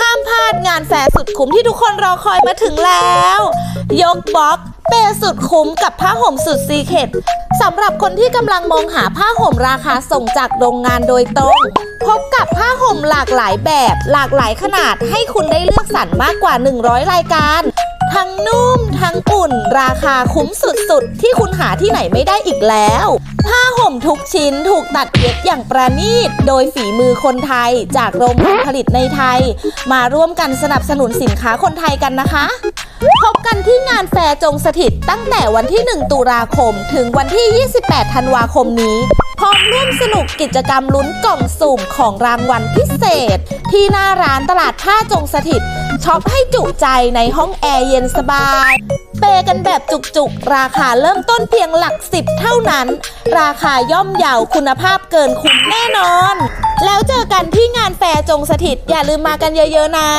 ห้ามพลาดงานแฟร์สุดคุ้มที่ทุกคนรอคอยมาถึงแล้ว ยกบล็อกเปสุดคุ้มกับผ้าห่มสุดซีเคดสำหรับคนที่กำลังมองหาผ้าห่มราคาส่งจากโรงงานโดยตรง พบกับผ้าห่มหลากหลายแบบ หลากหลายขนาดให้คุณได้เลือกสรรมากกว่า 100 รายการ ทั้งนุ่ม ทั้งอุ่น ราคาคุ้มสุดๆ ที่คุณหาที่ไหนไม่ได้อีกแล้ว ผ้าห่มทุกชิ้นถูกตัดเย็บอย่างประณีต โดยฝีมือคนไทยจากโรงงานผลิตในไทย มาร่วมกันสนับสนุนสินค้าคนไทยกันนะคะ พบกันที่งานแฟร์จงสถิตตั้งแต่วันที่ 1 ตุลาคม ถึงวันที่ 28 ธันวาคมนี้ พร้อมร่ว มสนุกกิจกรรมลุ้นกล่องสุ่มของรางวัลพิเศษ ที่หน้าร้านตลาดผ้าจงสถิตช็อปให้จุใจในห้องแอร์เย็นสบาย เปยกันแบบจุกๆ ราคาเริ่มต้นเพียงหลักสิบเท่านั้น ราคาย่อมเยาวคุณภาพเกินคุ้มแน่นอน แล้วเจอกันที่งานแฟร์จงสถิต อย่าลืมมากันเยอะๆนะ